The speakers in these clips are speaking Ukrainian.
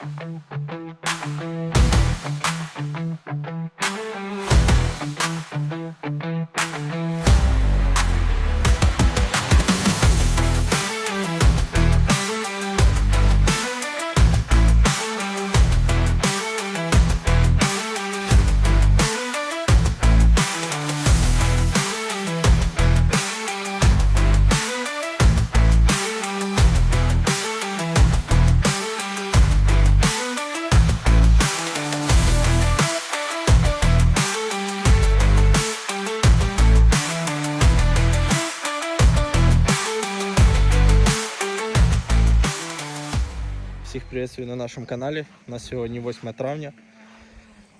Thank you. Всіх приветствую на нашому каналі. У нас сьогодні 8 травня.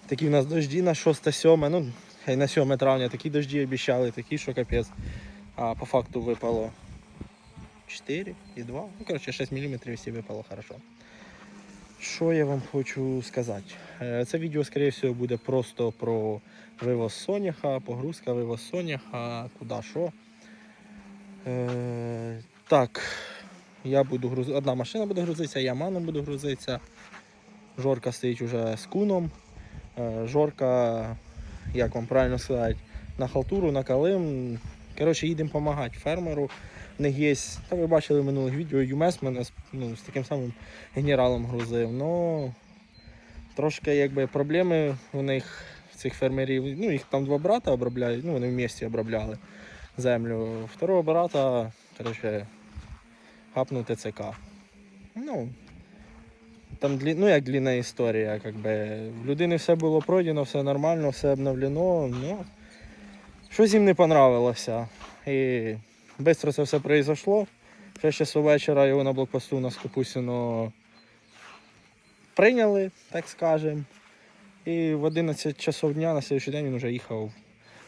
Такі у нас дожді на 6-7, ну хай на 7 травня такі дожді обіцяли, такі, що капець. А по факту випало 4 і 2. Ну, коротше, 6 мм всі випало хорошо. Що я вам хочу сказати? Е, Це відео, скоріше всього, буде просто про вивоз соняха, погрузка, вивоз соняха, куди що. Е, так, я буду грузити, одна машина буде грузитися, я маном буду грузитися. Жорка стоїть уже з куном. Е, Жорка, як вам правильно сказати, на халтуру, на калим. Коротше, їдемо допомагати фермеру. У них є, та ви бачили в минулих відео, ЮМЕС мене ну, з таким самим генералом грузив. Ну, трошки якби проблеми у них цих фермерів. Ну, їх там два брата обробляють, ну вони в місті обробляли землю. Второго брата, коротше, хапнув ТЦК. Ну, там длі... ну, як длінна історія, как би. В людини все було пройдено, все нормально, все обновлено. Ну, щось їм не понравилося. І швидко це все произошло. В 6 часу вечора його на блокпосту на Скопусіно прийняли, так скажемо. І в 11 часов дня на слідчий день він вже їхав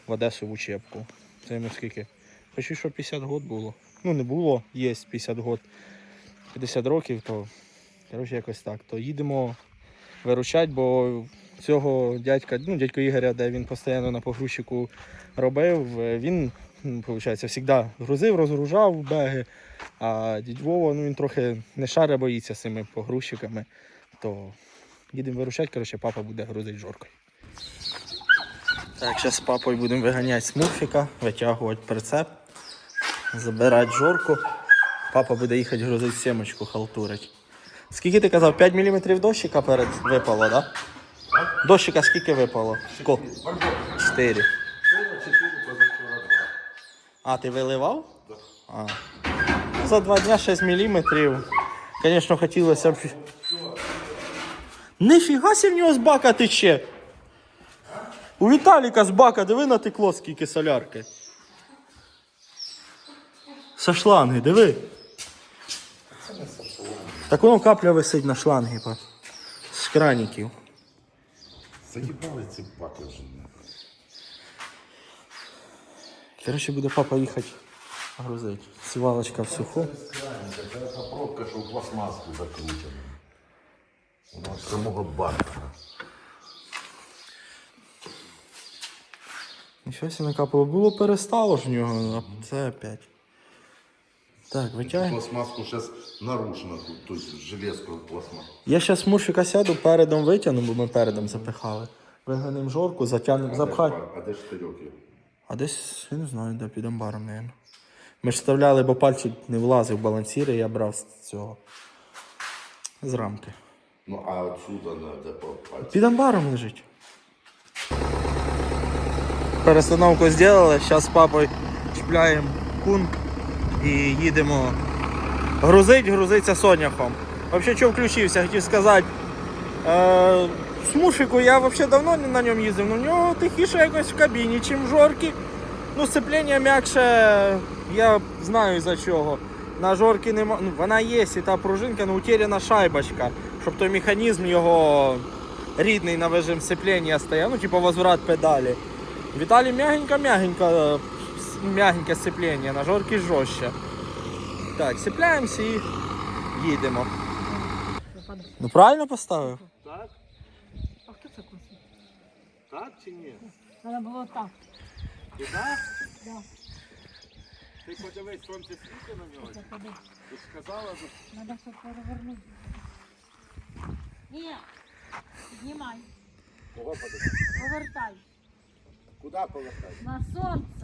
в Одесу в учебку. Це йому скільки? Почти що 50 год було. Ну не було, є 50 год. 50 років, то коротше якось так. То їдемо виручати, бо цього дядька, ну дядько Ігоря, де він постійно на погрузчику робив, е, він, виходить, завжди грузив, розгружав беги. А дядь Вова, ну він трохи не шаре боїться з цими погрузчиками. То їдемо виручати, коротше, папа буде грузити жоркою. Так, зараз з папою будемо виганяти смурфіка, витягувати прицеп, забирати жорку. Папа буде їхати грузити сімочку, халтурить. Скільки ти казав? 5 мм дощика перед випало, так? Да? Дощика скільки випало? Ко? 4. А, ти виливав? А. Ну, За два дня 6 мм. Звісно, хотілося б. Нифіга сі в нього з бака тече. У Віталіка з бака, диви натекло скільки солярки. Со шланги, диви. Так воно капля висить на шлангі, па. З краніків. Заїбали ці баки вже. Коротше, буде папа їхати грузити. Сівалочка в суху. Це пробка, що в пластмаску закручена. Вона з самого бака. Нічого сі накапало. Було перестало ж в нього, а це опять. Так, витягуємо. Пластмаску зараз нарушено тут, тобто железку пластмаску. Я зараз мурфіка сяду, передом витягну, бо ми передом запихали. Виганемо жорку, затягнемо, запхати. А де є? А десь, я не знаю, де під амбаром, мабуть. Ми ж вставляли, бо пальчик не влазив в балансіри, я брав з цього. З рамки. Ну, а отсюда, по пальці. Під амбаром лежить. Перестановку зробили, зараз з папою чіпляємо кун і їдемо грузить, грузиться соняхом. Взагалі, що включився, хотів сказати. Е, смушику я взагалі давно не на ньому їздив, але в нього тихіше якось в кабіні, чим в жорки. Ну, сцеплення м'якше, я знаю за чого. На жорки нема. Ну, вона є, і та пружинка, ну утеряна шайбочка, щоб той механізм його рідний на вижим сцеплення стояв, ну, типу возврат педалі. Віталі м'ягенько-м'ягенько, е, м'ягеньке сцеплення, на жорки жорстче. Так, сцепляємося і їдемо. Ну правильно поставив? Так? А хто це косить? Так чи ні? Треба було так. Туди? Да. Ти подивись, сонце світить на нього. Ти ж сказала, що Треба все перевернути. Ні. Знімай. Кого подивись? Повертай. Куди повертати? На сонце.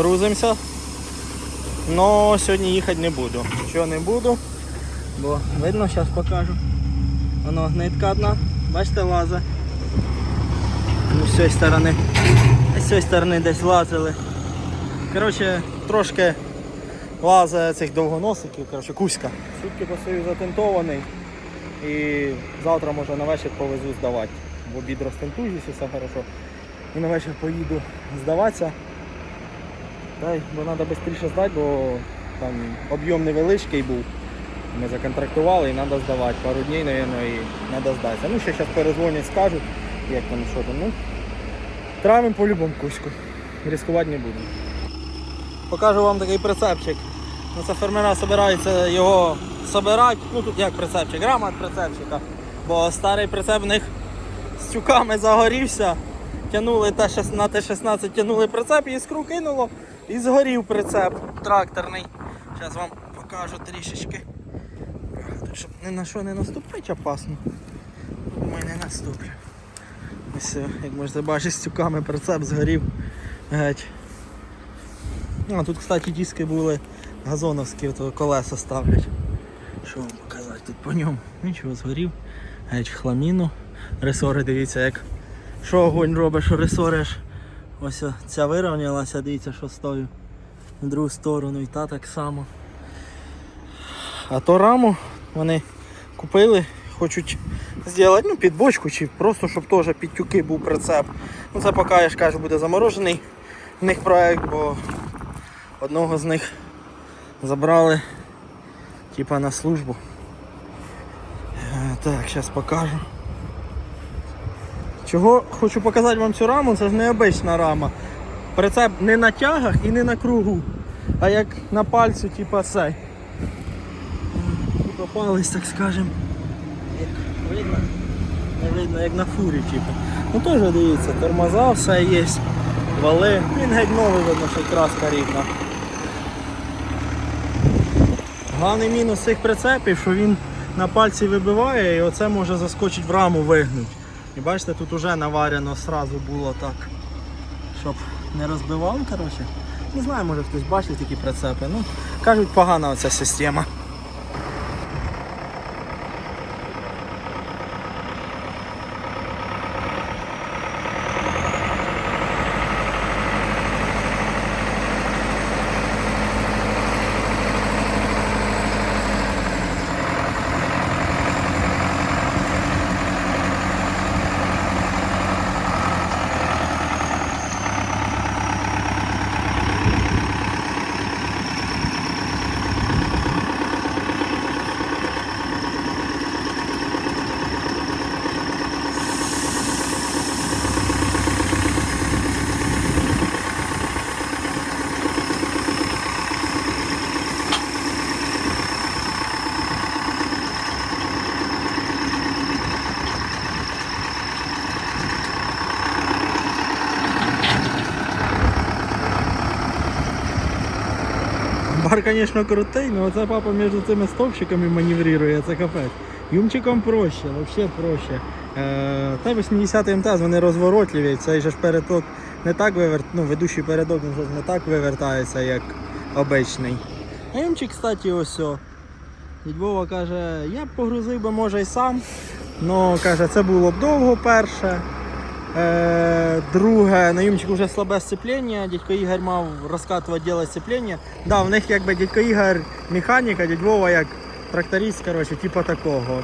грузимося. Но сьогодні їхати не буду. Чого не буду? Бо видно, зараз покажу. Воно нитка одна, бачите, лазе. Ну, з цієї сторони. З цієї сторони десь лазили. Коротше, трошки лазе цих довгоносиків, коротше, кузька. Сутки посою затентований. І завтра може на вечір повезу здавати. В обід розтентуюсь все хорошо. І на вечір поїду здаватися. Дай, бо треба швидше здати, бо там об'єм невеличкий був. Ми законтрактували і треба здавати. Пару днів, мабуть, і треба здатися. Ну, ще зараз перезвонять, скажуть, як там, що там. Ну, травим по-любому кузьку. Ризикувати не буду. Покажу вам такий прицепчик. Ну, це фермера збираються його збирати. Ну тут як прицепчик, грама прицепчика. Бо старий прицеп в них з тюками загорівся. Тянули на Т-16 тянули прицеп, і іскру кинуло і згорів прицеп тракторний. Зараз вам покажу трішечки. Щоб ні на що не наступити опасно. Ми не наступлю. Ось, е, як можете бачити, з тюками прицеп згорів геть. А, тут, кстати, диски були газоновські, то колеса ставлять. Що вам показати тут по ньому? Нічого, згорів. Геть в хламіну. Ресори, дивіться, як що огонь робить, що ресориш. Ось ця вирівнялася, дивіться, що стою в другу сторону і та так само. А то раму вони купили, хочуть зробити ну, під бочку чи просто щоб теж під тюки був прицеп. Ну це поки я ж кажу буде заморожений в них проект, бо одного з них забрали типа на службу. Е, Так, зараз покажу. Чого хочу показати вам цю раму, це ж необична рама. Прицеп не на тягах і не на кругу, а як на пальцю, типа цей. Типа палець, так скажем. Видно? Не видно, як на фурі, типу. Ну теж дивіться, тормоза, все є. Вали. Він геть новий видно, що краска рідна. Головний мінус цих прицепів, що він на пальці вибиває і оце може заскочити в раму вигнути. І бачите, тут вже наварено сразу було так, щоб не розбивав, коротше. Не знаю, може хтось бачить такі прицепи. Ну, кажуть, погана оця система. Бар, звісно, крутий, але це папа між цими стовпчиками маневрує, це капець. Юмчиком проще, взагалі проще. Е, та 80 МТЗ, вони розворотливі, цей ж передок не так вивер... ну, ведучий передок він не так вивертається, як обичний. А Юмчик, кстати, ось. Дідь каже, я б погрузив би може й сам. Ну, каже, це було б довго перше. Е, друге, на вже слабе сцеплення, дядько Ігор мав розкатувати діло сцеплення. Да, в них якби дядько Ігор механіка, дядь Вова як тракторист, коротше, типа такого.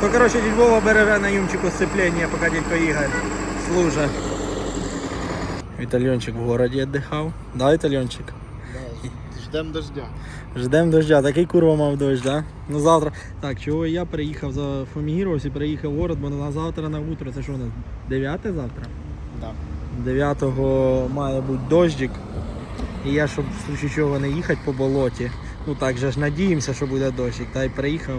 То коротше дядь Вова бере на Юмчику сцеплення, поки дядько Ігор служить. Вітальончик в городі віддихав. Да, Вітальончик? Ждем дождя. Ждемо дождя. Такий курва мав дощ, да? Ну завтра. Так, чого я приїхав за фумігірувався і приїхав в город, бо на завтра на утро. Це що у нас? 9 завтра? Да. 9 має бути дощик. І я, щоб в случае чого не їхати по болоті. Ну так же ж надіємося, що буде дощик. Та й приїхав.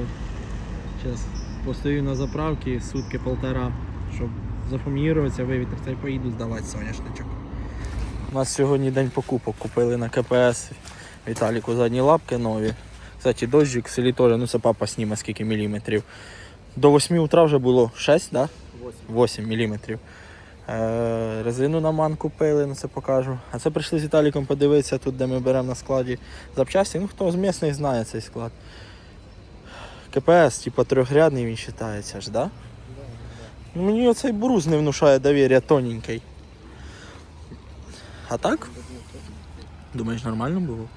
Зараз постою на заправці сутки полтора, щоб зафумігіруватися, вивітритися і поїду здавати соняшничок. У нас сьогодні день покупок. Купили на КПС Віталіку задні лапки нові. Кстати, дощик в селі теж, ну це папа сніме скільки міліметрів. До 8 утра вже було 6, так? Да? 8 міліметрів. Е, резину на ман купили, ну це покажу. А це прийшли з Віталіком подивитися тут, де ми беремо на складі запчасті. Ну хто з місних знає цей склад. КПС, типу трьохрядний він вважається ж, да? Ну, мені оцей брус не внушає довір'я тоненький. А так? Думаєш, нормально було?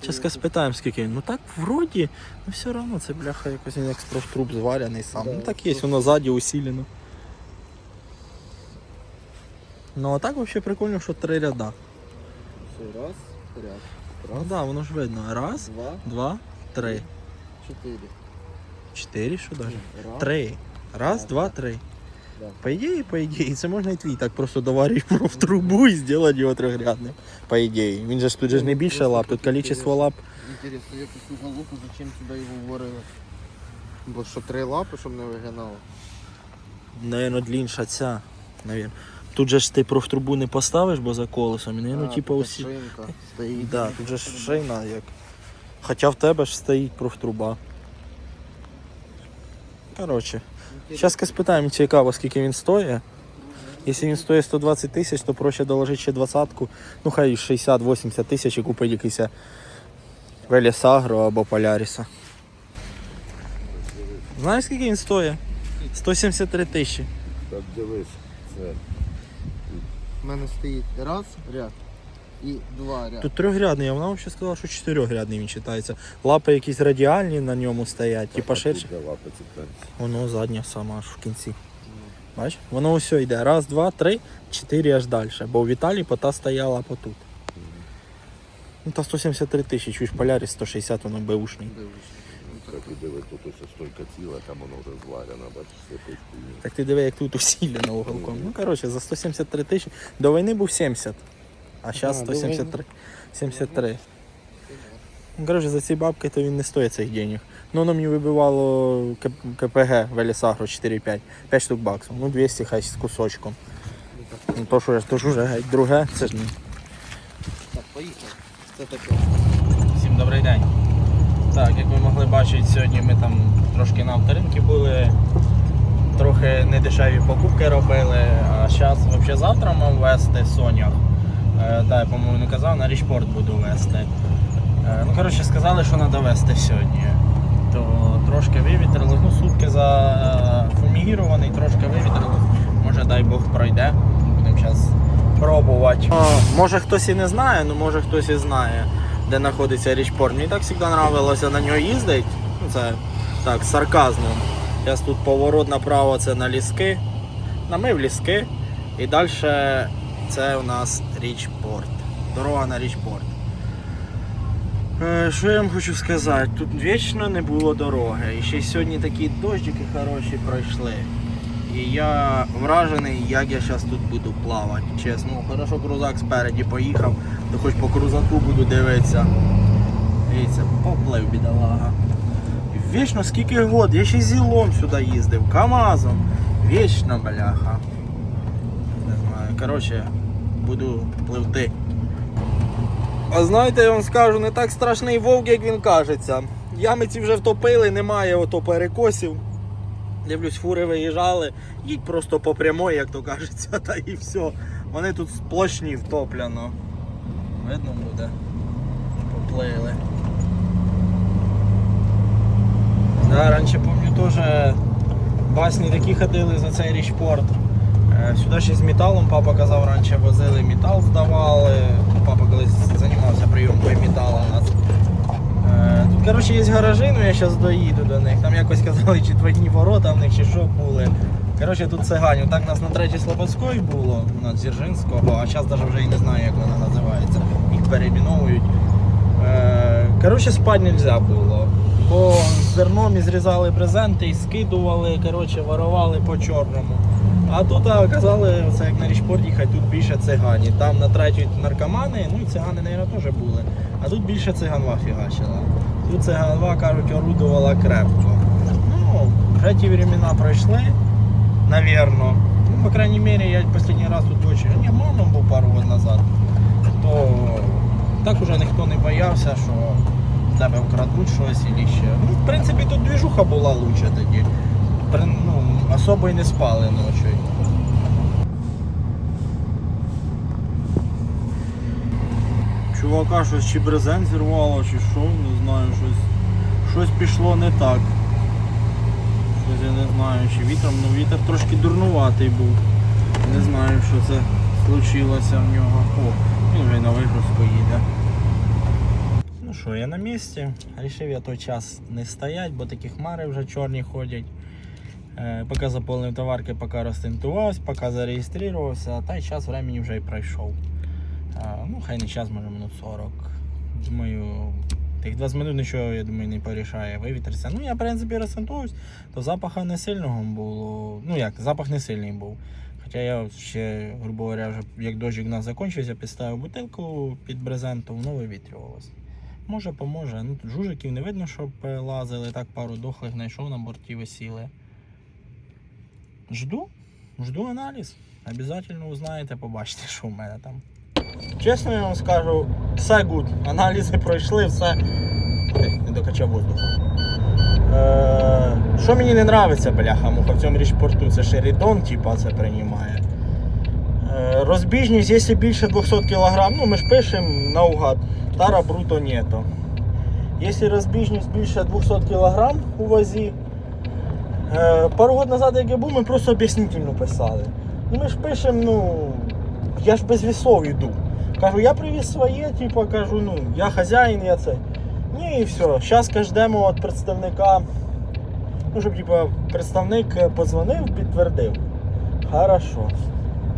Чесно спитаємо, скільки він. Ну так, вроді, ну все одно це бляха якось він як з профтруб зварений сам. Ну так є, воно ззаді усилено. Ну а так взагалі прикольно, що три ряда. Все, раз, ряд. Ну так, да, воно ж видно. Раз, Два, два, три. чотири. Чотири, що даже? Раз. Три. Раз, Так, два, три. Да. По ідеї, по ідеї, це можна і твій так просто доварити в трубу і зробити його трьохрядним. По ідеї. Він же ж тут же ж не більше лап, тут кількість лап. Інтересно, як цю головку, зачем сюди його варили? Бо що три лапи, щоб не вигинало. Наверно, длінша ця. Навірно. Тут же ж ти профтрубу не поставиш, бо за колесом. І, наверно, А, типу тут усі. Шинка стоїть. Да, тут же ж шина як. Хоча в тебе ж стоїть профтруба. Коротше. Зараз спитаємо цікаво, скільки він стоїть. Якщо він стоїть 120 тисяч, то проще доложити ще двадцятку. Ну хай 60-80 тисяч і купити якийсь Велісагро або Поляріса. Знаєш скільки він стоїть? 173 тисячі. Так дивись, це У мене стоїть раз ряд і два ряд. Тут трьохрядний, а вона взагалі сказала, що чотирьохрядний він вважається. Лапи якісь радіальні на ньому стоять, типа ширше. лапи. Воно задня сама аж в кінці. Бач? Воно все йде. Раз, два, три, чотири аж далі. Бо у Віталії пота стояла потут. Ну та 173 тисячі, чуєш, Поляріс 160, воно беушний. Так і диви, тут ось стойка ціла, там воно вже зварено, бачиш, все. Так ти диви, як тут усілено уголком. Ну коротше, за 173 тисячі. До війни був 70. А зараз 173. 73. Ну, коротше, за ці бабки то він не стоїть цих денег. Ну, воно мені вибивало КПГ Велісагро 4-5. 5 штук баксів. Ну, 200 хай з кусочком. Ну, то що ж, то ж уже геть друге, це ж не. Так, поїхали. Це таке. Всім добрий день. Так, як ви могли бачити, сьогодні ми там трошки на авторинки були, трохи недешеві покупки робили, а зараз взагалі завтра мав вести Сонях. Е, да, я по-моєму не казав, на річпорт буду вести. Е, ну, коротше, сказали, що треба вести сьогодні. То трошки вивітрили, ну сутки зафумігірований, трошки вивітрили. Може дай Бог пройде. Будемо зараз пробувати. може хтось і не знає, ну може хтось і знає, де знаходиться річпорт. Мені так завжди подобалося на нього їздити. Ну, це так, сарказмом. Зараз тут поворот направо це на ліски. На ми в ліски. І далі це у нас річпорт. Дорога на річпорт. Е, Що я вам хочу сказати? Тут вічно не було дороги. І ще сьогодні такі дощики хороші пройшли. І я вражений, як я зараз тут буду плавати. Чесно, хорошо крузак спереді поїхав, то хоч по крузаку буду дивитися. Дивіться, поплив бідолага. Вічно скільки год, я ще зілом сюди їздив, КАМАЗом. Вічно, бляха. Не знаю. Коротше, буду пливти. А знаєте, я вам скажу, не так страшний вовк, як він кажеться. Ями ці вже втопили, немає ото перекосів. Дивлюсь, фури виїжджали, їдь просто по прямой, як то кажеться, та і все. Вони тут сплошні втоплено. Видно буде. Поплили. Да, раніше пам'ятаю теж басні такі ходили за цей річпорт. Е, Сюди ще з металом, папа казав, раніше возили метал, здавали. Папа колись займався прийомкою металу у нас. Е, Тут, коротше, є гаражі, ну я зараз доїду до них. Там якось казали, чи двойні ворота в них, чи що були. Коротше, тут циганів. Так нас на третій Слободської було, на Дзержинського, а зараз навіть вже і не знаю, як вона називається. Їх перейменовують. Е, коротше, спати не можна було. Бо зерном і зрізали брезенти і скидували, коротше, воровали по чорному. А тут казали, це як на річпорт їхати, тут більше цигані. Там на наркомани, ну і цигани, мабуть, теж були. А тут більше циганва фігачила. Тут циганва, кажуть, орудувала крепко. Ну, вже ті времена пройшли, навірно. Ну, по крайней мере, я останній раз тут очі. Ні, мамом був пару років назад. То так уже ніхто не боявся, що тебе вкрадуть щось і ще. Ну, в принципі, тут двіжуха була лучше тоді. Ну, особо і не спали ночі. Чувака щось чи брезент зірвало, чи що, не знаю, щось, щось пішло не так. Щось я не знаю, чи вітром, ну вітер трошки дурнуватий був. Не знаю, що це случилося в нього. О, він вже на вигрузку їде. Ну що, я на місці. Рішив я той час не стоять, бо такі хмари вже чорні ходять. Е, Поки заповнив товарки, поки розтентувався, поки зареєструвався, та й час времени вже й пройшов. Ну, хай не час, може минут 40. Думаю, тих 20 минут нічого, я думаю, не порішає вивітритися. Ну, я, в принципі, розтентуюсь, то запаха не сильного було. Ну як, запах не сильний був. Хоча я ще, грубо говоря, вже як дощик у нас закінчився, підставив бутилку під брезентом, воно вивітрювалося. Може, поможе. Ну, жужиків не видно, щоб лазили, так пару дохлих знайшов на борті висіли. Жду, жду аналіз. Обязательно узнаєте, побачите, що в мене там. Чесно я вам скажу, все гуд. Аналізи пройшли, все. Не докачав воздуху. Е, що мені не подобається, бляха, муха, в цьому річпорту, це Шерідон, типа, це приймає. Е, розбіжність, якщо більше 200 кг, ну ми ж пишемо наугад, тара бруто нету. Якщо розбіжність більше 200 кг у вазі, е, пару років назад, як я був, ми просто об'яснительно писали. Ну ми ж пишемо, ну, я ж без вісов йду. Кажу, я привіз своє, типу, кажу, ну, я хазяїн, я це. Ні, і все. Зараз ждемо від представника. Ну, щоб типу, представник е, подзвонив, підтвердив. Хорошо.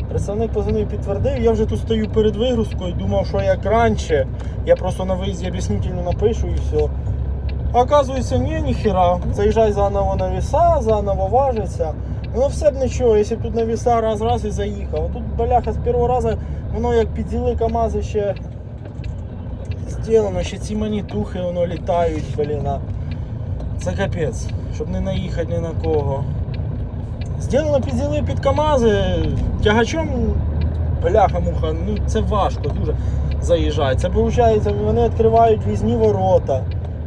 Представник позвонив, підтвердив, я вже тут стою перед вигрузкою, думав, що як раніше, я просто на виїзді об'яснительно напишу і все. Оказується, ні, ніхера. Заїжджай заново на віса, заново важиться. Ну все б нічого, якщо б тут на віса раз-раз і заїхав. А тут баляха з першого разу, воно як підзіли КАМАЗи ще зроблено, ще ці манітухи воно літають, блін. Це капець, щоб не наїхати ні на кого. Зроблено підзіли під КАМАЗи, тягачом бляха-муха, ну це важко дуже заїжджати. Це виходить, вони відкривають візні ворота.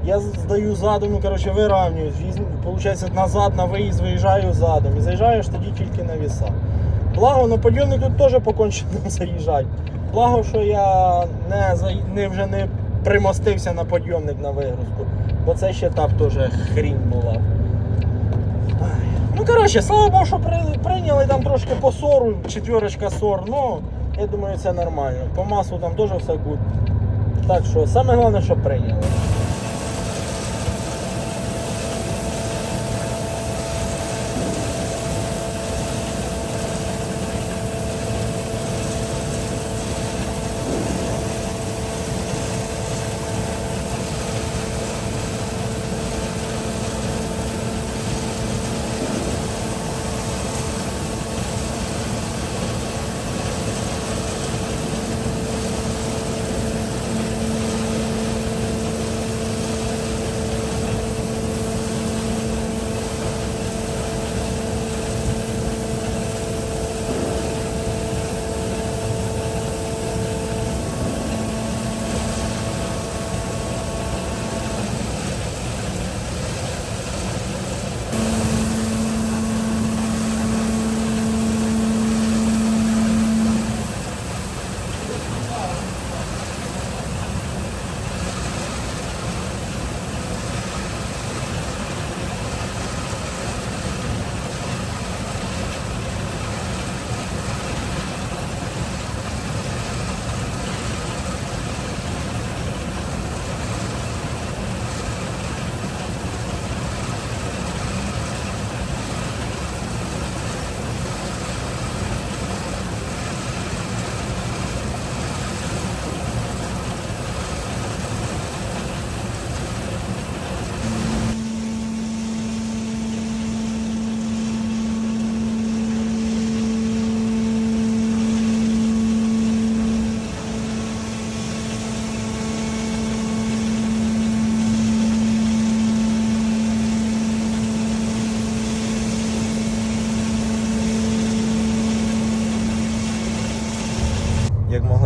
Я здаю задом, ну коротше виравнююсь, виходить назад на виїзд виїжджаю задом і заїжджаєш тоді тільки на віса. Благо, на подйомник тут теж покончено заїжджати. Благо, що я не, не вже не примостився на подйомник на вигрузку, бо це ще так теж хрінь була. Ну коротше, слава Богу, що при, прийняли там трошки по сору, четверочка сор, ну я думаю, це нормально. По маслу там теж все гуд. Так що саме головне, що прийняли.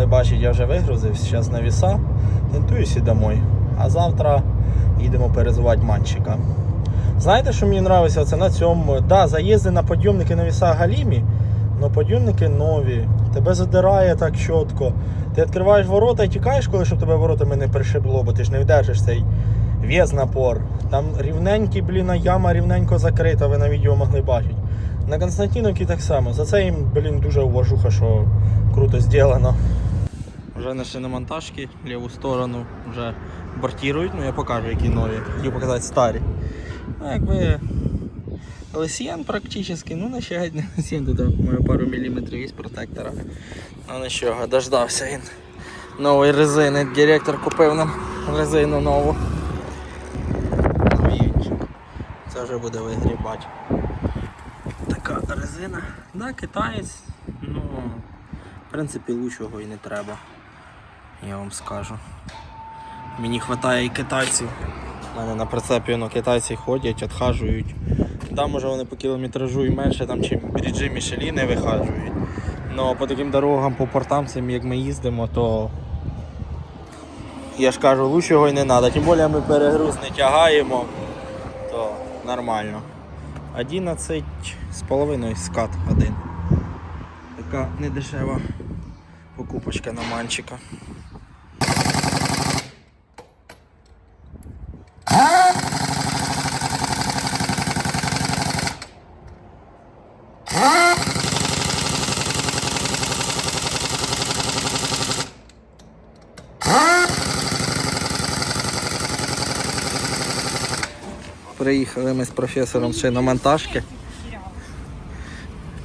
Бачить, я вже вигрузився, зараз на віса, тентуюсь і домой. А завтра їдемо перезувати манчика. Знаєте, що мені подобається? Це на цьому. Да, заїзди на подйомники на віса Галімі, але подйомники нові. Тебе задирає так чітко. Ти відкриваєш ворота і тікаєш, коли щоб тебе воротами не пришибло, бо ти ж не вдержиш цей в'єз напор. Там рівненький, блін, яма рівненько закрита, ви на відео могли бачити. На Константиновці так само. За це їм, блін, дуже уважуха, що круто зроблено. Вже на шиномонтажки, ліву сторону вже бортірують, ну я покажу, які нові. Хотів показати старі. Ну, якби LSN практично, ну не ще не LSN, тут маю пару міліметрів є протектора. Ну нічого, дождався він. Нової резини. Директор купив нам резину нову. Це вже буде вигрібати. Така резина. Да, китаєць. Ну, в принципі, лучшого і не треба. Я вам скажу. Мені вистачає і китайців. У мене на прицепі ну, китайці ходять, відхажують. Там може вони по кілометражу і менше, там чи бріджі Мішеліни вихажують. Ну по таким дорогам, по портам, цим як ми їздимо, то я ж кажу, лучшого і не треба. Тим більше ми перегруз не тягаємо, то нормально. 11 з скат один. Така недешева покупочка на манчика. Приїхали ми з професором ще на монтажки.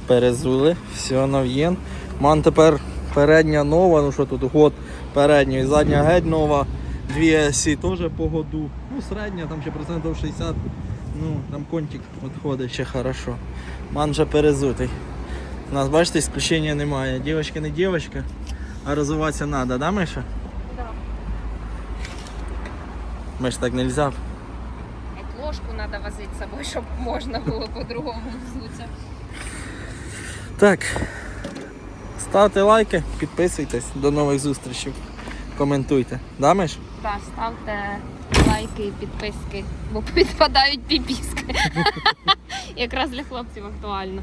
Перезули, все нов'єн. Ман тепер передня нова, ну що тут год передньої, задня геть нова, дві осі теж по году. Ну середня, там ще процентів 60, ну там контик відходить ще хорошо. Ман вже перезутий. У нас, бачите, ісключення немає. Дівчинка не дівчинка, а розвиватися треба, да, Миша? Да. Миш так нельзя. От ложку треба возити з собою, щоб можна було по-другому взутися. Так. Ставте лайки, підписуйтесь. До нових зустрічей. Коментуйте. Да, Миш? Так, ставте лайки, і підписки, бо підпадають піпіски. Якраз для хлопців актуально.